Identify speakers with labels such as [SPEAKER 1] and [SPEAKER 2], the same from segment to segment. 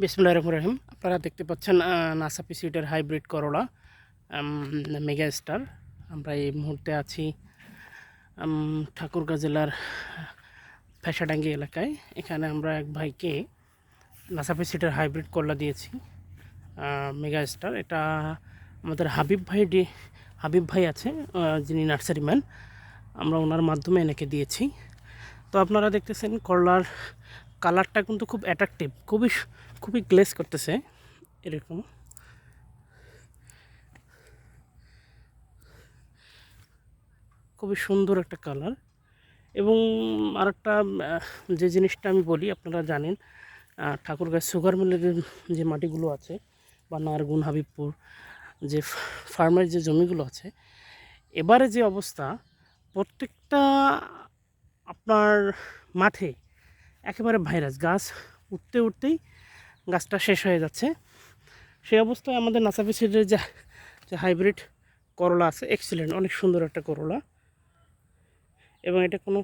[SPEAKER 1] বিসমুল্লাহ রহমান রহিম। আপনারা দেখতে পাচ্ছেন নাসাপি সিটের হাইব্রিড করলা মেগা স্টার। আমরা এই মুহূর্তে আছি ঠাকুরগাঁ জেলার ফেসাডাঙ্গি এলাকায়। এখানে আমরা এক ভাইকে নাসাপি সিটের হাইব্রিড করলা দিয়েছি মেগা স্টার। এটা আমাদের হাবিব ভাই ডি, হাবিব ভাই আছে যিনি নার্সারি ম্যান আমরা ওনার মাধ্যমে এনেকে দিয়েছি। তো আপনারা দেখতেছেন, করলার কালারটা কিন্তু খুব অ্যাট্রাকটিভ খুবই খুবই গ্লেস করতেছে এরকম। খুবই সুন্দর একটা কালার। এবং আরেকটা যে জিনিসটা আমি বলি আপনারা জানেন আহ, ঠাকুরগাঁ সুগার মিলের যে মাটিগুলো আছে বা নারগুন হাবিবপুর যে ফার্মের যে জমিগুলো আছে এবারে যে অবস্থা প্রত্যেকটা আপনার মাঠে একেবারে ভাইরাস, গাছ উঠতে উঠতেই গাছটা শেষ হয়ে যাচ্ছে। সেই অবস্থায় আমাদের নাসাফি সিডের যে যে হাইব্রিড করলা আছে এক্সিলেন্ট অনেক সুন্দর একটা করলা। এবং এটা কোনো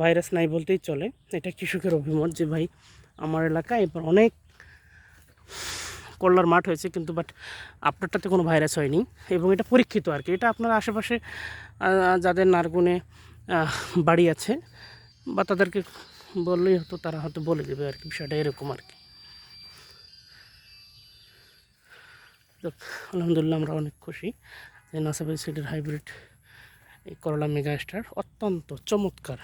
[SPEAKER 1] ভাইরাস নাই বলতেই চলে। এটা কৃষকের অভিমত যে, ভাই, আমার এলাকায় এবার অনেক করলার মাঠ হয়েছে, কিন্তু বাট আপনারটাতে কোনো ভাইরাস হয়নি। এবং এটা পরীক্ষিত আর কি। এটা আপনার আশেপাশে যাদের নারগুনে বাড়ি আছে বা তাদেরকে বললেই হয়তো তারা হয়তো বলে দেবে আর কি, বিষয়টা এরকম আর কি। আলহামদুলিল্লাহ আমরা অনেক খুশি যে নাসাবাই সিডের হাইব্রিড এই করলা মেগা স্টার অত্যন্ত চমৎকার।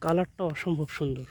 [SPEAKER 1] কালারটা অসম্ভব সুন্দর।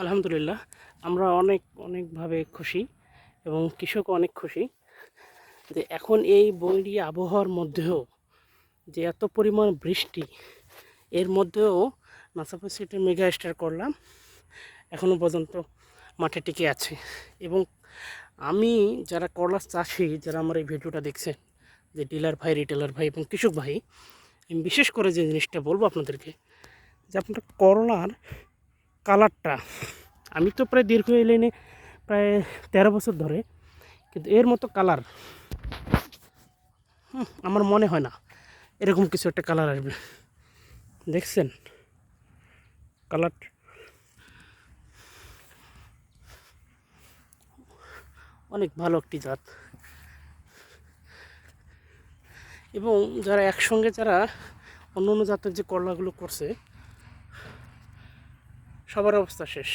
[SPEAKER 1] আলহামদুলিল্লাহ, আমরা অনেক, অনেকভাবে খুশি এবং কৃষক অনেক খুশি যে এখন এই বৈরী আবহাওয়ার মধ্যেও যে এত পরিমাণ বৃষ্টি, এর মধ্যেও নাসাফা সিটের মেগা স্টার করলাম এখনও পর্যন্ত মাঠে টিকে আছে। এবং আমি যারা করলা চাষি, যারা আমার এই ভিডিওটা দেখছেন, যে ডিলার ভাই, রিটেলার ভাই এবং কৃষক ভাই, আমি বিশেষ করে যে জিনিসটা বলব আপনাদেরকে, যে আপনার করলার কালারটা, আমি তো প্রায় দীর্ঘ এই লাইনে প্রায় তেরো বছর ধরে, কিন্তু এর মতো কালার আমার মনে হয় না এরকম কিছু একটা কালার আসবে। দেখছেন? কালার অনেক ভালো একটি জাত। এবং যারা একসঙ্গে যারা অন্য অন্য জাতের যে করলাগুলো করছে সবার অবস্থা শেষ।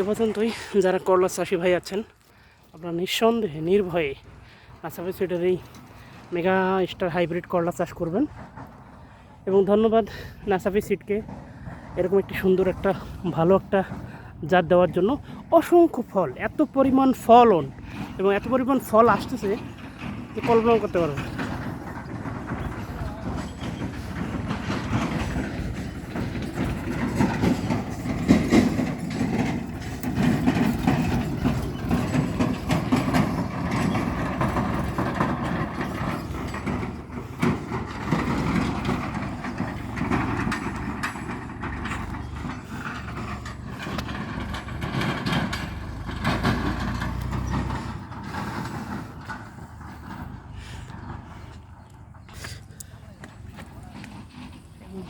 [SPEAKER 1] এ পর্যন্তই যারা করলা চাষি ভাই আছেন, আপনারা নিঃসন্দেহে, নির্ভয়ে আসাফি সিটের এই মেগা স্টার হাইব্রিড করলা চাষ করবেন। এবং ধন্যবাদ নাসাফি সিটকে এরকম একটি সুন্দর একটা, ভালো একটা জাত দেওয়ার জন্য। অসংখ্য ফল, এত পরিমাণ ফলন, এবং এত পরিমাণ ফল আসতেছে যে করতে পারবেন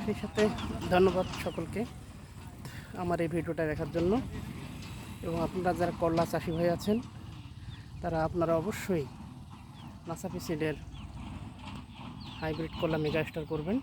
[SPEAKER 1] সেই সাথে ধন্যবাদ সকলকে আমার এই ভিডিওটা দেখার জন্য। এবং আপনারা যারা করলা চাষি ভাই আছেন, তারা আপনারা অবশ্যই নাসাফি সিডের হাইব্রিড কল্লা মেগা স্টার করবেন।